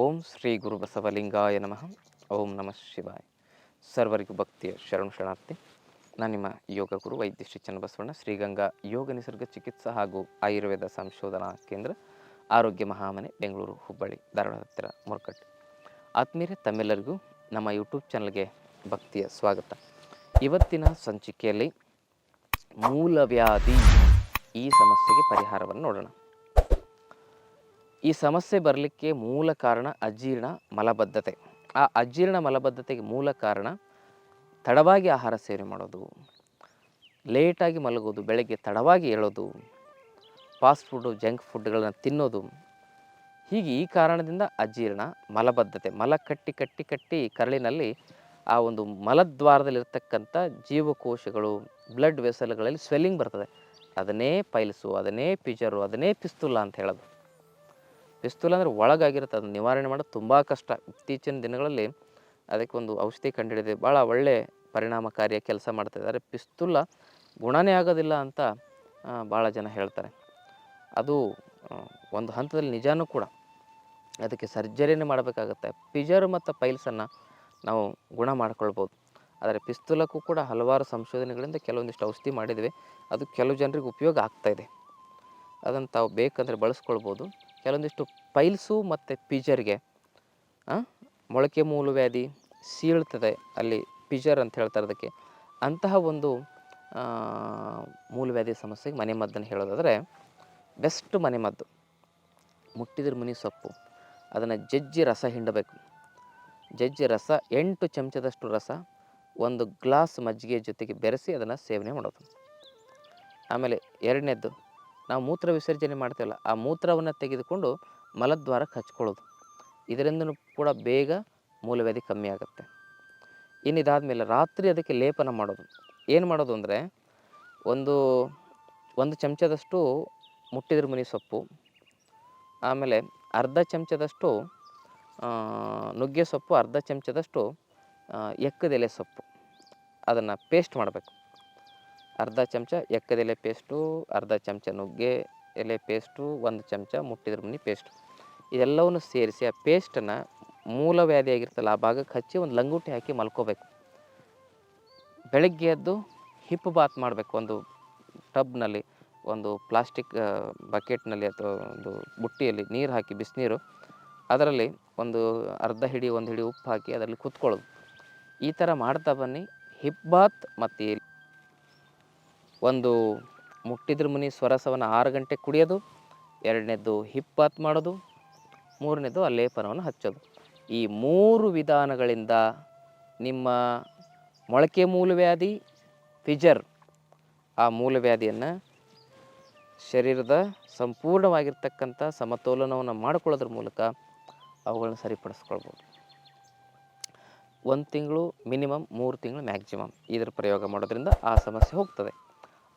ಓಂ ಶ್ರೀ ಗುರು ಬಸವಲಿಂಗಾಯ ನಮಃ. ಓಂ ನಮಃ ಶಿವಾಯ. ಸರ್ವರಿಗೂ ಭಕ್ತಿಯ ಶರಣು ಶರಣಾರ್ಥಿ. ನಾನು ನಿಮ್ಮ ಯೋಗ ಗುರು ವೈದ್ಯ ಶ್ರೀ ಚನ್ನಬಸವಣ್ಣ, ಶ್ರೀಗಂಗಾ ಯೋಗ ನಿಸರ್ಗ ಚಿಕಿತ್ಸಾ ಹಾಗೂ ಆಯುರ್ವೇದ ಸಂಶೋಧನಾ ಕೇಂದ್ರ, ಆರೋಗ್ಯ ಮಹಾಮನೆ, ಬೆಂಗಳೂರು, ಹುಬ್ಬಳ್ಳಿ, ಧಾರವಾಡ ಹತ್ತಿರ ಮುರುಕಟ್ಟೆ. ಆತ್ಮೀಯರೇ, ತಮ್ಮೆಲ್ಲರಿಗೂ ನಮ್ಮ ಯೂಟ್ಯೂಬ್ ಚಾನಲ್ಗೆ ಭಕ್ತಿಯ ಸ್ವಾಗತ. ಇವತ್ತಿನ ಸಂಚಿಕೆಯಲ್ಲಿ ಮೂಲವ್ಯಾಧಿ ಈ ಸಮಸ್ಯೆಗೆ ಪರಿಹಾರವನ್ನು ನೋಡೋಣ. ಈ ಸಮಸ್ಯೆ ಬರಲಿಕ್ಕೆ ಮೂಲ ಕಾರಣ ಅಜೀರ್ಣ ಮಲಬದ್ಧತೆ. ಆ ಅಜೀರ್ಣ ಮಲಬದ್ಧತೆಗೆ ಮೂಲ ಕಾರಣ ತಡವಾಗಿ ಆಹಾರ ಸೇವನೆ ಮಾಡೋದು ಲೇಟಾಗಿ ಮಲಗೋದು, ಬೆಳಗ್ಗೆ ತಡವಾಗಿ ಏಳೋದು ಫಾಸ್ಟ್ ಫುಡ್ಡು ಜಂಕ್ ಫುಡ್ಗಳನ್ನು ತಿನ್ನೋದು. ಹೀಗೆ ಈ ಕಾರಣದಿಂದ ಅಜೀರ್ಣ ಮಲಬದ್ಧತೆ. ಮಲ ಕಟ್ಟಿ ಕಟ್ಟಿ ಕಟ್ಟಿ ಕರಳಿನಲ್ಲಿ ಆ ಒಂದು ಮಲದ್ವಾರದಲ್ಲಿರ್ತಕ್ಕಂಥ ಜೀವಕೋಶಗಳು ಬ್ಲಡ್ ವೆಸಲ್ಗಳಲ್ಲಿ ಸ್ವೆಲ್ಲಿಂಗ್ ಬರ್ತದೆ. ಅದನ್ನೇ ಪೈಲ್ಸು, ಅದನ್ನೇ ಪಿಜರು, ಅದನ್ನೇ ಪಿಸ್ತುಲ ಅಂತ ಹೇಳೋದು. ಪಿಸ್ತೂಲ್ ಅಂದರೆ ಒಳಗಾಗಿರುತ್ತೆ, ಅದನ್ನು ನಿವಾರಣೆ ಮಾಡೋದು ತುಂಬ ಕಷ್ಟ. ಇತ್ತೀಚಿನ ದಿನಗಳಲ್ಲಿ ಅದಕ್ಕೆ ಒಂದು ಔಷಧಿ ಕಂಡುಹಿಡಿದೆ ಭಾಳ ಒಳ್ಳೆ ಪರಿಣಾಮಕಾರಿಯ ಕೆಲಸ ಮಾಡ್ತಾಯಿದ್ದಾರೆ ಪಿಸ್ತೂಲ ಗುಣನೇ ಆಗೋದಿಲ್ಲ ಅಂತ ಭಾಳ ಜನ ಹೇಳ್ತಾರೆ. ಅದು ಒಂದು ಹಂತದಲ್ಲಿ ನಿಜಾನೂ ಕೂಡ ಅದಕ್ಕೆ ಸರ್ಜರಿನೇ ಮಾಡಬೇಕಾಗತ್ತೆ. ಪಿಜರ್ ಮತ್ತು ಪೈಲ್ಸನ್ನು ನಾವು ಗುಣ ಮಾಡ್ಕೊಳ್ಬೋದು. ಆದರೆ ಪಿಸ್ತೂಲಕ್ಕೂ ಕೂಡ ಹಲವಾರು ಸಂಶೋಧನೆಗಳಿಂದ ಕೆಲವೊಂದಿಷ್ಟು ಔಷಧಿ ಮಾಡಿದ್ವಿ. ಅದು ಕೆಲವು ಜನರಿಗೆ ಉಪಯೋಗ ಆಗ್ತಾಯಿದೆ ಅದನ್ನು ತಾವು ಬೇಕಂದರೆ ಬಳಸ್ಕೊಳ್ಬೋದು. ಕೆಲವೊಂದಿಷ್ಟು ಪೈಲ್ಸು ಮತ್ತು ಪಿಜರ್ಗೆ ಮೊಳಕೆ ಮೂಲು ವ್ಯಾಧಿ ಸೀಳ್ತದೆ ಅಲ್ಲಿ ಪಿಜರ್ ಅಂತ ಹೇಳ್ತಾರೆ ಅದಕ್ಕೆ. ಅಂತಹ ಒಂದು ಮೂಲವ್ಯಾಧಿ ಸಮಸ್ಯೆಗೆ ಮನೆಮದ್ದನ್ನು ಹೇಳೋದಾದರೆ, ಬೆಸ್ಟ್ ಮನೆಮದ್ದು ಮುಟ್ಟಿದ್ರ ಮುನಿ ಸೊಪ್ಪು, ಅದನ್ನು ಜಜ್ಜಿ ರಸ ಹಿಂಡಬೇಕು. ಜಜ್ಜಿ ರಸ, ಎಂಟು ಚಮಚದಷ್ಟು ರಸ, ಒಂದು ಗ್ಲಾಸ್ ಮಜ್ಜಿಗೆ ಜೊತೆಗೆ ಬೆರೆಸಿ ಅದನ್ನು ಸೇವನೆ ಮಾಡೋದು. ಆಮೇಲೆ ಎರಡನೇದ್ದು ನಾವು ಮೂತ್ರ ವಿಸರ್ಜನೆ ಮಾಡ್ತೇವಲ್ಲ, ಆ ಮೂತ್ರವನ್ನು ತೆಗೆದುಕೊಂಡು ಮಲದ್ವಾರಕ್ಕೆ ಹಚ್ಕೊಳ್ಳೋದು. ಇದರಿಂದನೂ ಕೂಡ ಬೇಗ ಮೂಲವ್ಯಾಧಿ ಕಮ್ಮಿ ಆಗುತ್ತೆ. ಇನ್ನು ರಾತ್ರಿ ಅದಕ್ಕೆ ಲೇಪನ ಮಾಡೋದು. ಏನು ಮಾಡೋದು ಅಂದರೆ, ಒಂದು ಒಂದು ಚಮಚದಷ್ಟು ಮುಟ್ಟಿದ್ರ ಮುನಿ ಸೊಪ್ಪು, ಆಮೇಲೆ ಅರ್ಧ ಚಮಚದಷ್ಟು ನುಗ್ಗೆ ಸೊಪ್ಪು, ಅರ್ಧ ಚಮಚದಷ್ಟು ಎಕ್ಕದೆಲೆ ಸೊಪ್ಪು. ಅದನ್ನು ಪೇಸ್ಟ್ ಮಾಡಬೇಕು. ಅರ್ಧ ಚಮಚ ಎಕ್ಕದೆಲೆ ಪೇಸ್ಟು, ಅರ್ಧ ಚಮಚ ನುಗ್ಗೆ ಎಲೆ ಪೇಸ್ಟು, ಒಂದು ಚಮಚ ಮುಟ್ಟಿದ್ರ ಮುನಿ ಪೇಸ್ಟ್. ಇದೆಲ್ಲವನ್ನು ಸೇರಿಸಿ ಆ ಪೇಸ್ಟನ್ನು ಮೂಲವ್ಯಾಧಿ ಆಗಿರ್ತಲ್ಲ ಆ ಭಾಗಕ್ಕೆ ಹಚ್ಚಿ ಒಂದು ಲಂಗೂಟಿ ಹಾಕಿ ಮಲ್ಕೋಬೇಕು. ಬೆಳಗ್ಗೆ ಎದ್ದು ಹಿಪ್ ಬಾತ್ ಮಾಡಬೇಕು, ಒಂದು ಟಬ್ನಲ್ಲಿ, ಒಂದು ಪ್ಲಾಸ್ಟಿಕ್ ಬಕೆಟ್ನಲ್ಲಿ ಅಥವಾ ಒಂದು ಬುಟ್ಟಿಯಲ್ಲಿ ನೀರು ಹಾಕಿ ಬಿಸಿನೀರು, ಅದರಲ್ಲಿ ಒಂದು ಅರ್ಧ ಹಿಡಿ, ಒಂದು ಹಿಡಿ ಉಪ್ಪು ಹಾಕಿ ಅದರಲ್ಲಿ ಕುತ್ಕೊಳ್ಳೋದು. ಈ ಥರ ಮಾಡ್ತಾ ಬನ್ನಿ. ಹಿಪ್ ಬಾತ್ ಮತ್ತು ಒಂದು ಮುಟ್ಟಿದ್ರ ಮುನಿ ಸ್ವರಸವನ್ನು ಆರು ಗಂಟೆ ಕುಡಿಯೋದು, ಎರಡನೇದ್ದು ಹಿಪ್ಪಾತ್ ಮಾಡೋದು ಮೂರನೇದು ಆ ಲೇಪನವನ್ನು ಹಚ್ಚೋದು. ಈ ಮೂರು ವಿಧಾನಗಳಿಂದ ನಿಮ್ಮ ಮೊಳಕೆ ಮೂಲವ್ಯಾಧಿ, ಫಿಜರ್ ಆ ಮೂಲವ್ಯಾಧಿಯನ್ನು ಶರೀರದ ಸಂಪೂರ್ಣವಾಗಿರ್ತಕ್ಕಂಥ ಸಮತೋಲನವನ್ನು ಮಾಡಿಕೊಳ್ಳೋದ್ರ ಮೂಲಕ ಅವುಗಳನ್ನ ಸರಿಪಡಿಸ್ಕೊಳ್ಬೋದು. ಒಂದು ತಿಂಗಳು ಮಿನಿಮಮ್ ಮೂರು ತಿಂಗಳು ಮ್ಯಾಕ್ಸಿಮಮ್ ಇದರ ಪ್ರಯೋಗ ಮಾಡೋದ್ರಿಂದ ಆ ಸಮಸ್ಯೆ ಹೋಗ್ತದೆ.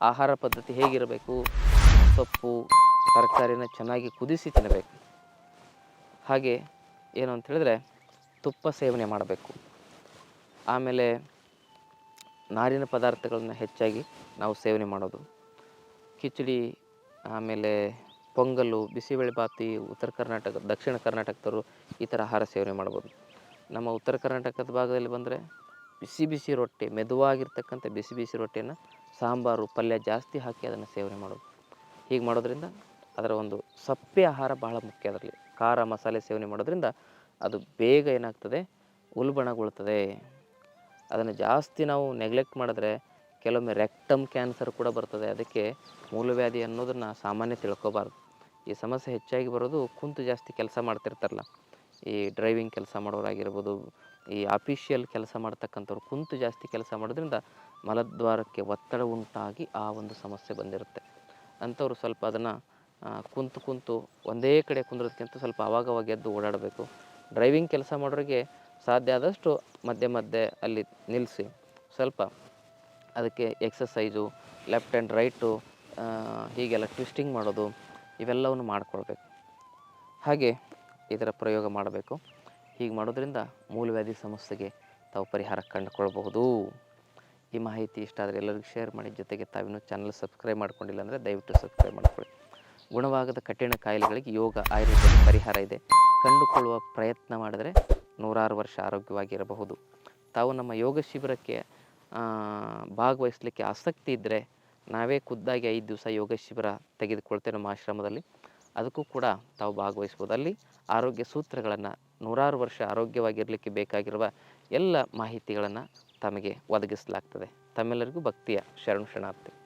ಆಹಾರ ಪದ್ಧತಿ ಹೇಗಿರಬೇಕು? ಸೊಪ್ಪು, ತರಕಾರಿನ ಚೆನ್ನಾಗಿ ಕುದಿಸಿ ತಿನ್ನಬೇಕು. ಹಾಗೆ ಏನು ಅಂತ ಹೇಳಿದ್ರೆ ತುಪ್ಪ ಸೇವನೆ ಮಾಡಬೇಕು. ಆಮೇಲೆ ನಾರಿನ ಪದಾರ್ಥಗಳನ್ನ ಹೆಚ್ಚಾಗಿ ನಾವು ಸೇವನೆ ಮಾಡೋದು. ಕಿಚಡಿ, ಆಮೇಲೆ ಪೊಂಗಲ್ಲು ಬಿಸಿಬೇಳೆ ಬಾತಿ, ಉತ್ತರ ಕರ್ನಾಟಕ, ದಕ್ಷಿಣ ಕರ್ನಾಟಕದವರು ಈ ಥರ ಆಹಾರ ಸೇವನೆ ಮಾಡ್ಬೋದು. ನಮ್ಮ ಉತ್ತರ ಕರ್ನಾಟಕದ ಭಾಗದಲ್ಲಿ ಬಂದರೆ ಬಿಸಿ ಬಿಸಿ ರೊಟ್ಟಿ, ಮೆದುವಾಗಿರ್ತಕ್ಕಂಥ ಬಿಸಿ ಬಿಸಿ ರೊಟ್ಟಿಯನ್ನು ಸಾಂಬಾರು ಪಲ್ಯ ಜಾಸ್ತಿ ಹಾಕಿ ಅದನ್ನು ಸೇವನೆ ಮಾಡೋದು. ಹೀಗೆ ಮಾಡೋದ್ರಿಂದ ಅದರ ಒಂದು ಸಪ್ಪೆ ಆಹಾರ ಬಹಳ ಮುಖ್ಯ ಅದರಲ್ಲಿ. ಖಾರ ಮಸಾಲೆ ಸೇವನೆ ಮಾಡೋದ್ರಿಂದ ಅದು ಬೇಗ ಏನಾಗ್ತದೆ? ಉಲ್ಬಣಗೊಳ್ತದೆ. ಅದನ್ನು ಜಾಸ್ತಿ ನಾವು ನೆಗ್ಲೆಕ್ಟ್ ಮಾಡಿದ್ರೆ ಕೆಲವೊಮ್ಮೆ ರೆಕ್ಟಮ್ ಕ್ಯಾನ್ಸರ್ ಕೂಡ ಬರ್ತದೆ. ಅದಕ್ಕೆ ಮೂಲವ್ಯಾಧಿ ಅನ್ನೋದನ್ನು ಸಾಮಾನ್ಯ ತಿಳ್ಕೊಬಾರ್ದು. ಈ ಸಮಸ್ಯೆ ಹೆಚ್ಚಾಗಿ ಬರೋದು ಕುಂತು ಜಾಸ್ತಿ ಕೆಲಸ ಮಾಡ್ತಿರ್ತಾರಲ್ಲ. ಈ ಡ್ರೈವಿಂಗ್ ಕೆಲಸ ಮಾಡೋರಾಗಿರ್ಬೋದು, ಈ ಆಫೀಷಿಯಲ್ ಕೆಲಸ ಮಾಡ್ತಕ್ಕಂಥವ್ರು ಕುಂತು ಜಾಸ್ತಿ ಕೆಲಸ ಮಾಡೋದ್ರಿಂದ ಮಲದ್ವಾರಕ್ಕೆ ಒತ್ತಡ ಉಂಟಾಗಿ ಆ ಒಂದು ಸಮಸ್ಯೆ ಬಂದಿರುತ್ತೆ. ಅಂಥವ್ರು ಸ್ವಲ್ಪ ಅದನ್ನು ಕುಂತು ಕುಂತು ಒಂದೇ ಕಡೆ ಕುಂದ್ರೋದಕ್ಕಿಂತ ಸ್ವಲ್ಪ ಅವಾಗವಾಗ ಎದ್ದು ಓಡಾಡಬೇಕು. ಡ್ರೈವಿಂಗ್ ಕೆಲಸ ಮಾಡೋರಿಗೆ ಸಾಧ್ಯ ಆದಷ್ಟು ಮಧ್ಯೆ ಮಧ್ಯೆ ಅಲ್ಲಿ ನಿಲ್ಲಿಸಿ ಸ್ವಲ್ಪ ಅದಕ್ಕೆ ಎಕ್ಸಸೈಜು, ಲೆಫ್ಟ್ ಆ್ಯಂಡ್ ರೈಟು ಹೀಗೆಲ್ಲ ಟ್ವಿಸ್ಟಿಂಗ್ ಮಾಡೋದು, ಇವೆಲ್ಲವನ್ನು ಮಾಡಿಕೊಳ್ಬೇಕು. ಹಾಗೆ ಇದರ ಪ್ರಯೋಗ ಮಾಡಬೇಕು. ಹೀಗೆ ಮಾಡೋದ್ರಿಂದ ಮೂಲವ್ಯಾಧಿ ಸಮಸ್ಯೆಗೆ ತಾವು ಪರಿಹಾರ ಕಂಡುಕೊಳ್ಬಹುದು. ಈ ಮಾಹಿತಿ ಇಷ್ಟ ಆದರೆ ಎಲ್ಲರಿಗೂ ಶೇರ್ ಮಾಡಿ. ಜೊತೆಗೆ ತಾವಿನ್ನೂ ಚಾನಲ್ ಸಬ್ಸ್ಕ್ರೈಬ್ ಮಾಡ್ಕೊಂಡಿಲ್ಲ ಅಂದರೆ ದಯವಿಟ್ಟು ಸಬ್ಸ್ಕ್ರೈಬ್ ಮಾಡ್ಕೊಳ್ಳಿ. ಗುಣವಾಗದ ಕಠಿಣ ಕಾಯಿಲೆಗಳಿಗೆ ಯೋಗ ಆಯುರ್ವೇದ ಪರಿಹಾರ ಇದೆ. ಕಂಡುಕೊಳ್ಳುವ ಪ್ರಯತ್ನ ಮಾಡಿದರೆ ನೂರಾರು ವರ್ಷ ಆರೋಗ್ಯವಾಗಿರಬಹುದು. ತಾವು ನಮ್ಮ ಯೋಗ ಶಿಬಿರಕ್ಕೆ ಭಾಗವಹಿಸಲಿಕ್ಕೆ ಆಸಕ್ತಿ ಇದ್ದರೆ ನಾವೇ ಖುದ್ದಾಗಿ ಐದು ದಿವಸ ಯೋಗ ಶಿಬಿರ ತೆಗೆದುಕೊಳ್ತೇವೆ ನಮ್ಮ ಆಶ್ರಮದಲ್ಲಿ. ಅದಕ್ಕೂ ಕೂಡ ತಾವು ಭಾಗವಹಿಸ್ಬೋದು. ಅಲ್ಲಿ ಆರೋಗ್ಯ ಸೂತ್ರಗಳನ್ನು ನೂರಾರು ವರ್ಷ ಆರೋಗ್ಯವಾಗಿರಲಿಕ್ಕೆ ಬೇಕಾಗಿರುವ ಎಲ್ಲ ಮಾಹಿತಿಗಳನ್ನು ತಮಗೆ ಒದಗಿಸಲಾಗ್ತದೆ. ತಮ್ಮೆಲ್ಲರಿಗೂ ಭಕ್ತಿಯ ಶರಣು ಶರಣಾರ್ಥಿ.